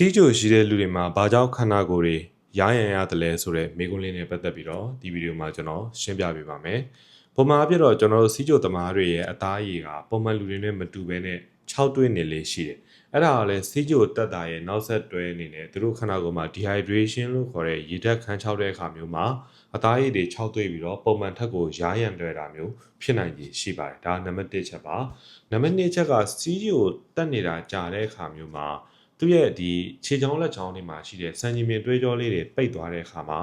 စီးကြိုရှိတဲ့လူတွေမှာဘာကြောင့်ခန္ဓာကိုယ်တွေရရန်ရတယ်လဲဆိုတော့မိကုံးလေးနဲ့ပတ်သက်ပြီးတော့ဒီဗီဒီယိုမှာကျွန်တော်ရှင်းပြပေးပါမယ်။ပုံမှန်အပြည့်တော့ကျွန်တော်တို့စီးကြိုသမားတွေရဲ့အသားရည်ကပုံမှန်လူတွေနဲ့မတူဘဲနဲ့6တွင်းနေလေးရှိတယ်။အဲ့ဒါကလည်းစီးကြိုတက်တာရဲ့နောက်ဆက်တွဲအနေနဲ့သူတို့ခန္ဓာကိုယ်မှာ dehydration လို့ခေါ်တဲ့ရေဓာတ်ခန်းခြောက်တဲ့အခါမျိုးမှာအသားရည်တွေ6သွေးပြီးတော့ပုံမှန်ထက်ကိုရရန်တွေ့တာမျိုးဖြစ်နိုင်ကြီးရှိပါတယ်။ဒါနံပါတ်1ချက်ပါ။နံပါတ်2ချက်ကစီးကြိုတက်နေတာကြာတဲ့အခါမျိုးမှာ သူ့ရဲ့ဒီခြေချောင်းလက်ချောင်းတွေမှာရှိတဲ့စံကြီးမြင်တွေးကြောလေးတွေပိတ်သွားတဲ့အခါမှာ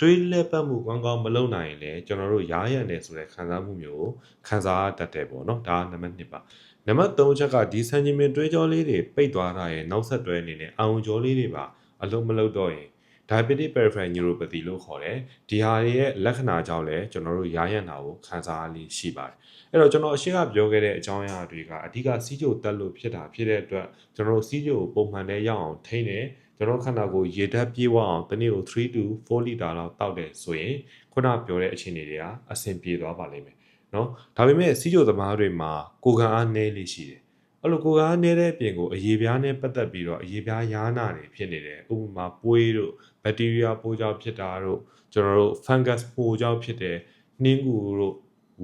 တွေးလက်ပတ်မှုကောင်းကောင်းမလုပ်နိုင်ရင်လည်းကျွန်တော်တို့ရားရံတယ်ဆိုတဲ့ခံစားမှုမျိုးကိုခံစားတတ်တယ်ပေါ့နော်ဒါကနံပါတ်1ပါနံပါတ်3ချက်ကဒီစံကြီးမြင်တွေးကြောလေးတွေပိတ်သွားတာရဲ့နောက်ဆက်တွဲအနေနဲ့အာရုံကြောလေးတွေပါအလုံးမလုံးတော့ရင် diabetic peripheral neuropathy လို့ခေါ်တယ်ဒီဟာရဲ့လက္ခဏာကြောင့်လည်းကျွန်တော်တို့ရားရံတာကိုခံစားလေးရှိပါတယ်အဲ့တော့ကျွန်တော်အရှိကပြောခဲ့တဲ့အကြောင်းအရာတွေကအဓိကစီးကြိုတက်လို့ဖြစ်တာဖြစ်တဲ့အတွက်ကျွန်တော်တို့စီးကြိုပုံမှန်နဲ့ရအောင်ထိန်းတယ်ကျွန်တော်ခန္ဓာကိုယ်ရေဓာတ်ပြေဝအောင်တစ်နေ့ကို3 to 4လီတာလောက်တောက်တယ်ဆိုရင်ခုနပြောတဲ့အခြေအနေတွေကအဆင်ပြေသွားပါလိမ့်မယ်နော်ဒါပေမဲ့စီးကြိုသမားတွေမှာကိုယ်ခံအားနည်းလေးရှိတယ် အဲ့လိုကိုယ်ကားနေတဲ့အပြင်ကိုအရေပြားနဲ့ပတ်သက်ပြီးတော့အရေပြားယားနာတွေဖြစ်နေတယ်ဥပမာပွေးတို့ဘက်တီးရီးယားပိုးကြောင့်ဖြစ်တာတို့ကျွန်တော်တို့ fungus ပိုးကြောင့်ဖြစ်တဲ့နှင်းကူတို့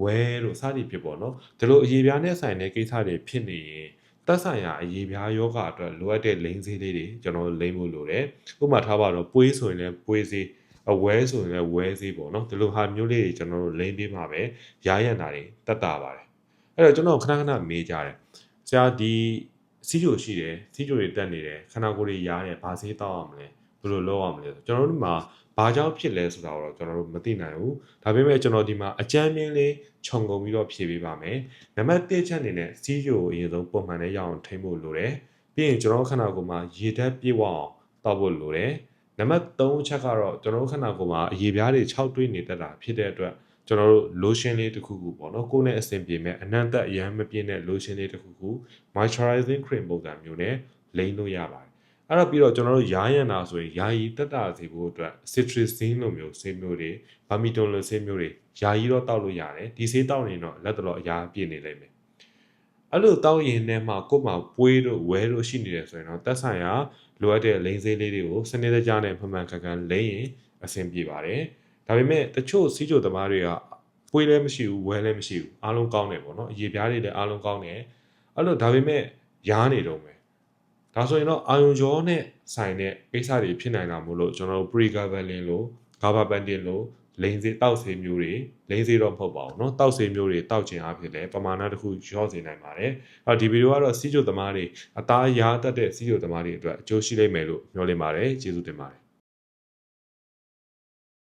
ဝဲတို့စသည်ဖြစ်ပေါ့နော်ဒီလိုအရေပြားနဲ့ဆိုင်တဲ့ကိစ္စတွေဖြစ်နေရင်သက်ဆိုင်ရာအရေပြားယောဂအတွက်လိုအပ်တဲ့လိန်ဆေးလေးတွေကျွန်တော်တို့လိမ့်ဖို့လိုတယ်ဥပမာထားပါတော့ပွေးဆိုရင်လည်းပွေးဆေးအဝဲဆိုရင်လည်းဝဲဆေးပေါ့နော်ဒီလိုဟာမျိုးလေးတွေကျွန်တော်တို့လိမ့်ပေးမှာပဲရားရံတာတွေတက်တာပါတယ်အဲ့တော့ကျွန်တော်ခဏခဏမေးကြတယ် ဆရာဒီစီးကြိုရှိတယ်စီးကြိုတွေတက်နေတယ်ခန္ဓာကိုယ်တွေရားတယ်ဘာဆေးတောက်အောင်မလဲဘယ်လိုလုပ်အောင်မလဲဆိုကျွန်တော်တို့ဒီမှာဘာကြောင့်ဖြစ်လဲဆိုတာတော့ကျွန်တော်တို့မသိနိုင်ဘူးဒါပေမဲ့ကျွန်တော်ဒီမှာအကြမ်းမြင်လေးခြုံကုန်ပြီးတော့ဖြေပေးပါမယ်နံပါတ်1ချက်အနေနဲ့စီးကြိုအရင်ဆုံးပုံမှန်နဲ့ရအောင်ထိမ့်ဖို့လိုတယ်ပြီးရင်ကျွန်တော်ခန္ဓာကိုယ်မှာရေဓာတ်ပြည့်ဝအောင်တောက်ဖို့လိုတယ်နံပါတ်3ချက်ကတော့ကျွန်တော်ခန္ဓာကိုယ်မှာအရေပြားတွေ6တွေးနေတတ်တာဖြစ်တဲ့အတွက် ကျွန်တော်တို့ lotion လေးတစ်ခုခုပေါ့နော်ကိုယ်နဲ့အဆင်ပြေမဲ့အနံ့သက်အရမ်းမပြင်းတဲ့ lotion လေးတစ်ခုခု moisturizing cream ပုံစံမျိုးနဲ့လိမ့်လို့ရပါတယ်အဲ့တော့ပြီးတော့ကျွန်တော်တို့ယားရန်တာဆိုရင်ယာယီတက်တာစေဖို့အတွက် citrizine လိုမျိုးဆေးမျိုးတွေ vermiton လိုဆေးမျိုးတွေယာယီတော့တောက်လို့ရတယ်ဒီဆေးတောက်ရင်တော့လက်တော်အရာပြည့်နေလိမ့်မယ်အဲ့လိုတောက်ရင်နဲ့မှကို့မှာပွေးတို့ဝဲတို့ရှိနေတယ်ဆိုရင်တော့တက်ဆိုင်ရာလိုအပ်တဲ့လိန်ဆေးလေးတွေကိုစနစ်တကျနဲ့မှန်မှန်ကန်ကန်လိမ့်ရင်အဆင်ပြေပါတယ် ဒါပေမဲ့တချို့စီးကြိုသမားတွေကပွေးလည်းမရှိဘူးဝဲလည်းမရှိဘူးအားလုံးကောင်းတယ်ပေါ့နော်အရေပြားတွေလည်းအားလုံးကောင်းတယ်အဲ့လိုဒါပေမဲ့ရားနေတော့မယ်ဒါဆိုရင်တော့အာယုံကြောနဲ့ဆိုင်တဲ့ကိစ္စတွေဖြစ်နိုင်တာမို့လို့ကျွန်တော်တို့ pregabalin လို့ gabapentin လို့လိန်စေးတောက်စေးမျိုးတွေလိန်စေးတော့မဟုတ်ပါဘူးเนาะတောက်စေးမျိုးတွေတောက်ခြင်းအဖြစ်လဲပမာဏတစ်ခုရော့စေနိုင်ပါတယ်အဲ့ဒီဗီဒီယိုကတော့စီးကြိုသမားတွေအသားရားတတ်တဲ့စီးကြိုသမားတွေအတွက်အကျိုးရှိလိမ့်မယ်လို့မျှော်လင့်ပါတယ်ကျေးဇူးတင်ပါတယ်